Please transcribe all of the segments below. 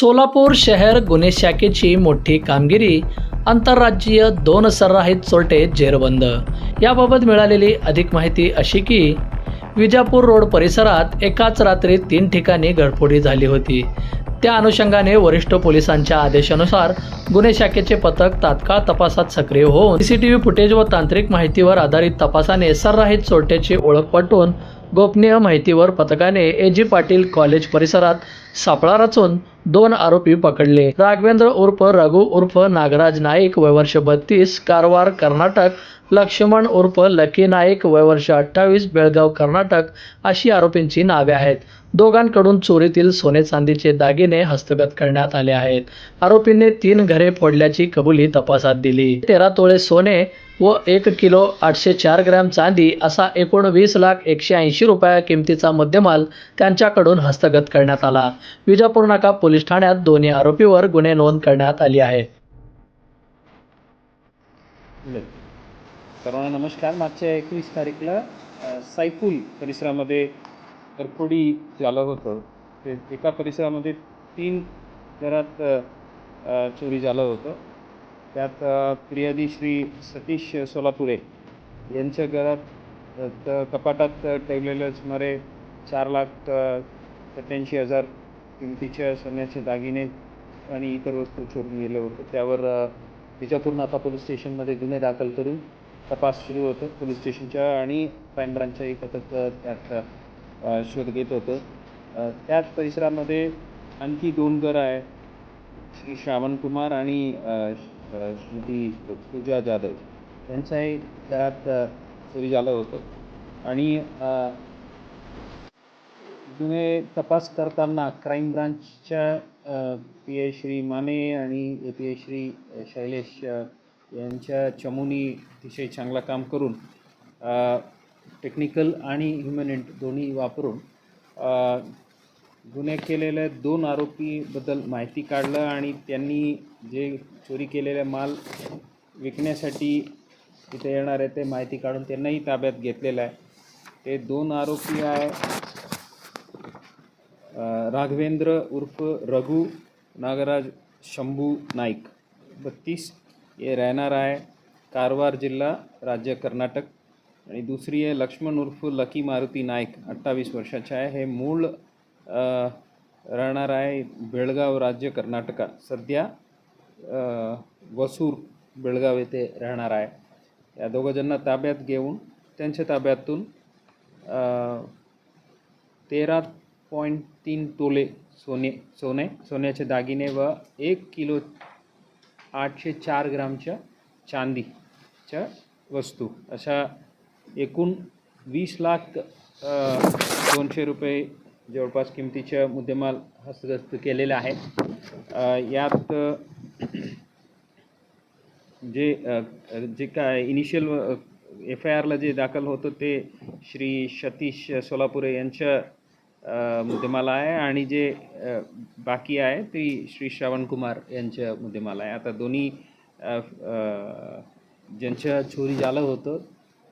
सोलापूर शहर गुन्हे शाखेची मोठी कामगिरी आंतरराज्यीय दोन सर्राहित चोरटे जेरबंद. याबाबत मिळालेली अधिक माहिती अशी की विजापूर रोड परिसरात एकाच रात्री तीन ठिकाणी घडफोडी झाली होती. त्या अनुषंगाने वरिष्ठ पोलिसांच्या आदेशानुसार गुन्हे शाखेचे पथक तात्काळ तपासात सक्रिय होऊन सीसीटीव्ही फुटेज व तांत्रिक माहितीवर आधारित तपासाने सर्राहित चोरट्याची ओळख पटवून गोपनीय माहितीवर पथकाने ए जी पाटील कॉलेज परिसरात सापळा रचून दोन आरोपी पकडले. राघवेंद्र उर्फ रघु उर्फ नागराज नाईक वयवर्ष बत्तीस कारवार कर्नाटक लक्ष्मण उर्फ लकी नाईक वयवर्ष अठ्ठावीस बेळगाव कर्नाटक अशी आरोपींची नावे आहेत. दोघांकडून चोरीतील सोने चांदीचे दागिने हस्तगत करण्यात आले आहेत. आरोपींनी तीन घरे फोडल्याची कबुली तपासात दिली. तेरा तोळे सोने व एक किलो आठशे चार ग्रॅम चांदी असा एकूण वीस लाख एकशे ऐंशी रुपया किमतीचा मुद्देमाल त्यांच्याकडून हस्तगत करण्यात आला. विजापूर नाका पोलीस ठाण्यात दोन्ही आरोपीवर गुन्हे नोंद करण्यात आली आहे. सर्वांना नमस्कार. मागच्या एकवीस तारीखला सायफुल परिसरामध्ये तरफोडी झालं होतं. ते एका परिसरामध्ये तीन घरात चोरी झालं होतं. त्यात अ, फिर्यादी श्री सतीश सोलापुरे यांच्या घरात त- कपाटात ठेवलेलं सुमारे चार लाख सत्याऐंशी हजार किमतीच्या सोन्याचे दागिने आणि इतर वस्तू चोरून गेले होते. त्यावर अ, विजापूर नाका पोलीस स्टेशनमध्ये गुन्हे दाखल करून तपास सुरू होतं. पोलीस स्टेशनच्या आणि क्राईम ब्रांचच्याही पथक त्यात शोध घेत होतं. त्याच परिसरामध्ये आणखी दोन घरं आहे श्री श्रावण कुमार आणि अ, पूजा जाधव यांचाही त्यात चोरी झालं होतं. आणि अ, गुन्हे तपास करताना क्राईम ब्रांचच्या पी ए श्री माने आणि A P A Shri Shailesh यांच्या चमूनी अतिशय चांगलं काम करून टेक्निकल आणि ह्युमन दोन्ही वापरून गुन्हे केलेले दोन आरोपीबद्दल माहिती काढलं आणि त्यांनी जे चोरी केलेले माल विकण्यासाठी तिथे येणार आहे ते माहिती काढून त्यांनाही ताब्यात घेतलेलं आहे. ते दोन आरोपी आहे राघवेंद्र उर्फ रघु नागराज शंभू नाईक. बत्तीस हे राहणार आहे कारवार जिल्हा राज्य कर्नाटक. आणि दुसरी आहे लक्ष्मण उर्फ लकी मारुती नाईक अठ्ठावीस वर्षाचे आहे. हे मूळ राहणार आहे बेळगाव राज्य कर्नाटका. सध्या वसूर बेळगाव येथे राहणार आहे. या दोघंजणांना ताब्यात घेऊन त्यांच्या ताब्यातून तेरा पॉईंट तीन तोले सोने सोने सोन्याचे दागिने व एक किलो आठशे चार ग्रामच्या चांदीच्या वस्तू. अशा एकूण वीस लाख दोनशे रुपये जवळपास किमतीच्या मुद्देमाल हस्तगस्त केलेला आहे यात जे जे काय इनिशियल एफ आय आरला जे दाखल होतं ते श्री सतीश सोलापुरे यांच्या मुद्देमाला मुद्देमाल आहे आणि जे बाकी आहे ती श्री श्रावण कुमार यांच्या मुद्देमाल आहे. आता दोन्ही ज्यांच्या चोरी झालं होतं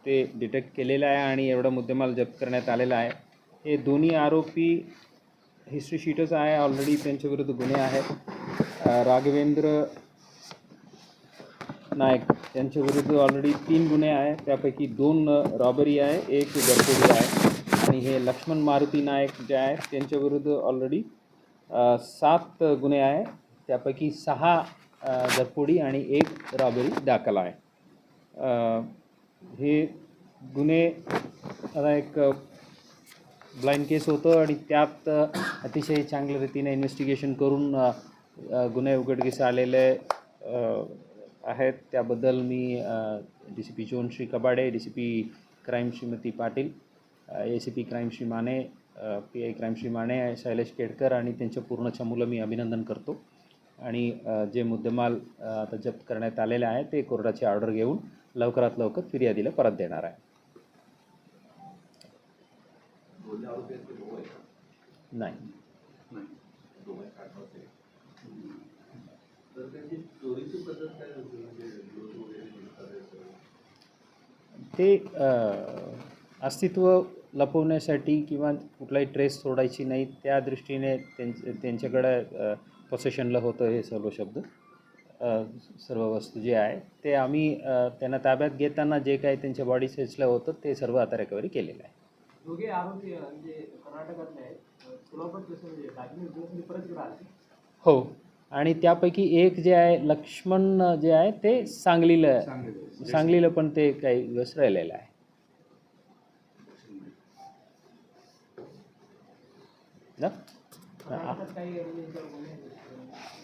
ते डिटेक्ट केलेलं आहे आणि एवढा मुद्देमाल जप्त करण्यात आलेला आहे. हे दोन्ही आरोपी हिस्ट्री शीटच आहे. ऑलरेडी त्यांच्याविरुद्ध गुन्हे आहेत. राघवेंद्र नाईक यांच्याविरुद्ध ऑलरेडी तीन गुन्हे आहे त्यापैकी दोन रॉबरी आहे एक घरफोडी आहे. आणि हे लक्ष्मण मारुती नाईक जे आहेत त्यांच्या विरुद्ध ऑलरेडी सात गुन्हे आहे त्यापैकी सहा अ, आणि एक रॉबरी दाखल आहे. हे गुन्हे आता एक ब्लाइंड केस होतं आणि त्यात अतिशय चांगल्या रीतीने इन्व्हेस्टिगेशन करून गुन्हे उघडकीस आलेले आहेत. त्याबद्दल मी D C P zone Shri Kabade D C P crime Shrimati Patil A C P crime Shri Mane P I crime Shri Mane Shailesh Kedkar आणि त्यांच्या पूर्ण चमूला मी अभिनंदन करतो. आणि जे मुद्देमाल आता जप्त करण्यात आलेले आहे ते कोर्टाची ऑर्डर घेऊन लवकरात लवकर फिर्यादीला परत देणार आहे. नाही ते अस्तित्व लपवण्यासाठी किंवा कुठलाही ट्रेस सोडायची नाही त्या दृष्टीने त्यांच त्यांच्याकडे पोसेशनला होतं हे सर्व शब्द. सर्व वस्तू जे आहे ते आम्ही त्यांना ताब्यात घेताना जे काही त्यांच्या बॉडी सेल्सला होतं ते सर्व आता रिकव्हरी केलेलं आहे. दोघे आरोपी म्हणजे कर्नाटकातले आहेत सोलापूर कसं म्हणजे दागिने घेऊन परत इकडे आले. हो. आणि त्यापैकी एक जे आहे लक्ष्मण जे आहे ते सांगलीला सांगलीला. पण ते काही दिवस राहिलेलं आहे.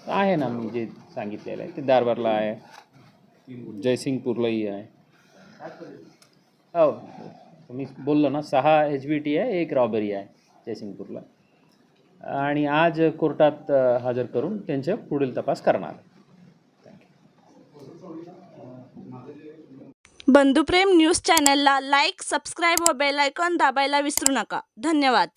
आहे? ना मी जे सांगितलेलं आहे ते दारबारला आहे. जयसिंगपूरलाही आहे? हो. मी बोललो ना सहा एच बी टी आहे एक रॉबरी आहे जयसिंगपूरला. आणि आज कोर्टात हजर करून त्यांच्या पुढील तपास करणार. बंधुप्रेम न्यूज चॅनलला लाईक सबस्क्राईब व बेल आयकॉन दाबायला विसरू नका. धन्यवाद.